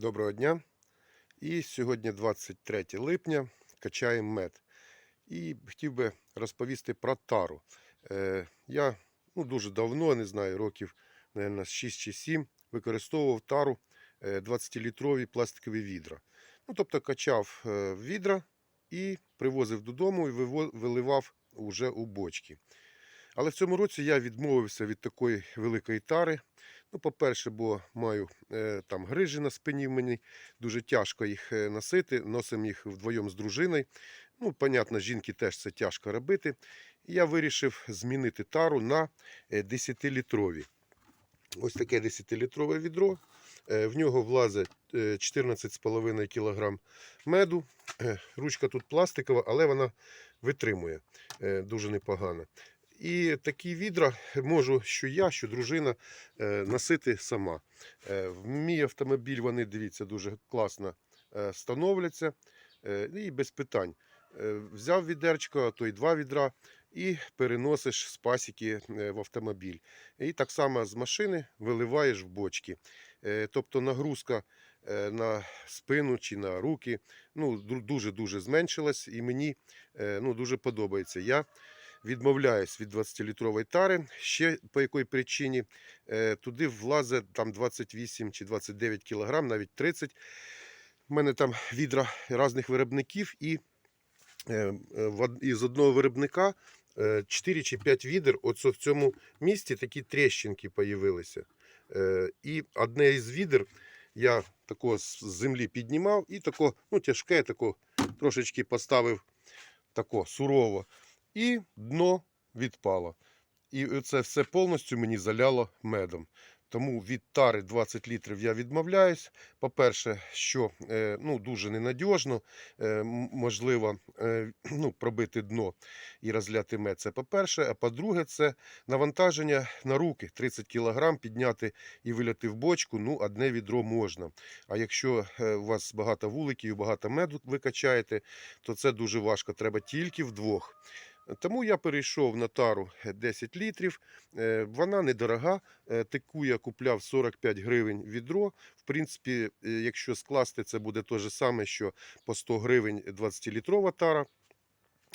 Доброго дня. І сьогодні 23 липня качаємо мед. І хотів би розповісти про тару. Е, я ну, дуже давно, не знаю, років, мабуть, 6 чи 7, використовував тару е, 20-літрові пластикові відра. Ну, тобто качав е, відра і привозив додому і виливав уже у бочки. Але в цьому році я відмовився від такої великої тари. Ну, по-перше, бо маю е, там грижі на спині в мені, дуже тяжко їх е, носити. Носимо їх вдвоєм з дружиною. Ну, понятно, жінки теж це тяжко робити. Я вирішив змінити тару на е, 10-літрові. Ось таке 10-літрове відро. Е, В нього влазить е, 14,5 кг меду. Е, Ручка тут пластикова, але вона витримує е, дуже непогано. І такі відра можу, що я, що дружина е, носити сама. Е, В мій автомобіль вони, дивіться, дуже класно е, становляться і без питань. Взяв відерчко, то й два відра, і переносиш з пасіки в автомобіль. І так само з машини виливаєш в бочки. Тобто нагрузка на спину чи на руки ну, дуже-дуже зменшилась, і мені ну, дуже подобається. Я відмовляюсь від 20-літрової тари. Ще по якій причині Е, туди влазить там 28 чи 29 кг, навіть 30. У мене там відра різних виробників, і е, е, в одного виробника е, 4 чи 5 відер. От в цьому місці такі тріщинки появилися. Е, І одне із відер я тако з землі піднімав і тако, ну, тяжке, тако трошечки поставив тако сурово. І дно відпало. І це все повністю мені заляло медом. Тому від тари 20 літрів я відмовляюсь. По-перше, що е, ну, дуже ненадіжно, е, можливо е, ну, пробити дно і розляти мед. Це по-перше. А по-друге, це навантаження на руки. 30 кг підняти і виляти в бочку, ну, одне відро можна. А якщо у вас багато вуликів, багато меду ви качаєте, то це дуже важко. Треба тільки вдвох. Тому я перейшов на тару 10 літрів. Е, Вона недорога. Е, Таку я купляв 45 гривень відро. В принципі, е, якщо скласти, це буде те ж саме, що по 100 гривень 20-літрова тара.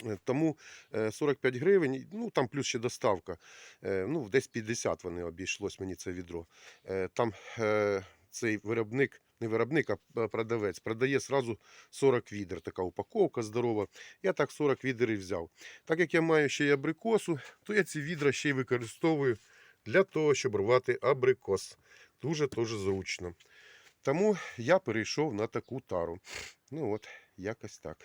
Е, Тому е, 45 гривень, ну там плюс ще доставка. Е, Ну, десь 50 вони обійшлось мені це відро. Е, Там е, цей виробник, не виробник, а продавець, продає сразу 40 відер. Така упаковка здорова. Я так 40 відер і взяв. Так як я маю ще й абрикосу, то я ці відра ще й використовую для того, щоб рвати абрикос. Дуже-дуже зручно. Тому я перейшов на таку тару. Ну от, якось так.